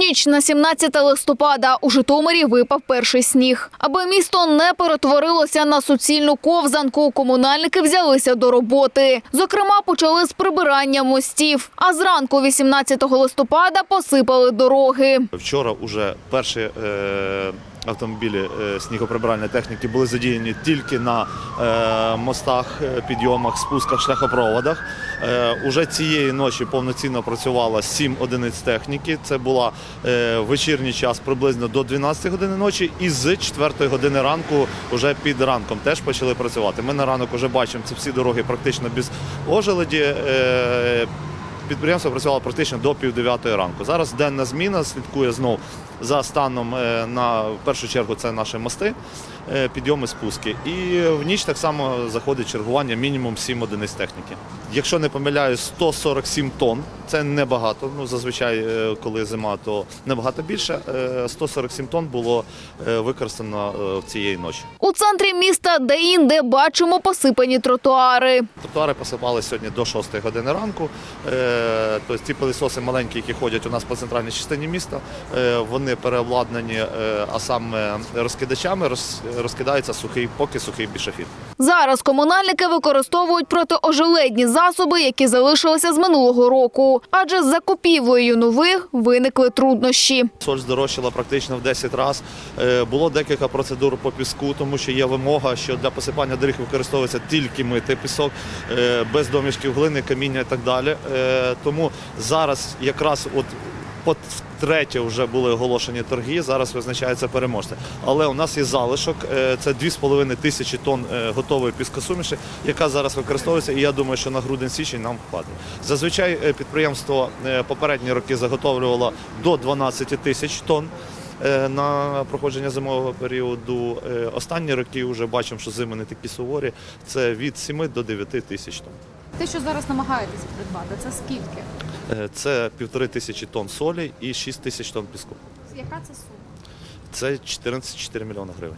ніч на 17 листопада у Житомирі випав перший сніг. Аби місто не перетворилося на суцільну ковзанку, комунальники взялися до роботи. Зокрема, почали з прибирання мостів. А зранку 18 листопада посипали дороги. Вчора вже перші е, автомобілі е, снігоприбиральної техніки були задіяні тільки на е, мостах, е, підйомах, спусках, шляхопроводах. Уже цієї ночі повноцінно працювало 7 одиниць техніки. Це була вечірній час приблизно до 12 години ночі, і з 4 години ранку, вже під ранком, теж почали працювати. Ми на ранок вже бачимо ці всі дороги практично без ожеледі. Підприємство працювало практично до пів дев'ятої ранку. Зараз денна зміна слідкує знов за станом е, на в першу чергу це наші мости, підйоми, спуски. І в ніч так само заходить чергування мінімум 7 одиниць техніки. Якщо не помиляюсь, 147 тонн це небагато. Ну зазвичай, е, коли зима, то набагато більше. Е, 147 тонн було е, використано е, в цієї ночі. У центрі міста де-інде бачимо посипані тротуари. Тротуари посипали сьогодні до 6 години ранку. Е, Тобто ті пилисоси маленькі, які ходять у нас по центральній частині міста, е, вони переобладнані, е, а саме розкидачами роз- розкидається сухий, поки сухий бішофіт. Зараз комунальники використовують протиожеледні засоби, які залишилися з минулого року. Адже з закупівлею нових виникли труднощі. Соль здорожчала практично в 10 разів. Е, Було декілька процедур по піску, тому що є вимога, що для посипання доріг використовується тільки митий пісок, е, без домішків глини, каміння і так далі. Е, Тому зараз якраз от по третє вже були оголошені торги. Зараз визначається переможця. Але у нас є залишок. е, Це 2,5 тисячі тонн е, готової піскосуміші, яка зараз використовується. І я думаю, що на грудень-січень нам хватить. Зазвичай е, підприємство попередні роки заготовлювало до 12 тисяч тонн. На проходження зимового періоду останні роки вже бачимо, що зими не такі суворі. Це від 7 до 9 тисяч тонн. Те, що зараз намагаєтеся придбати, це скільки? Е, Це півтори тисячі тонн солі і шість тисяч тонн піску. Яка це сума? Це 14,4 мільйона гривень.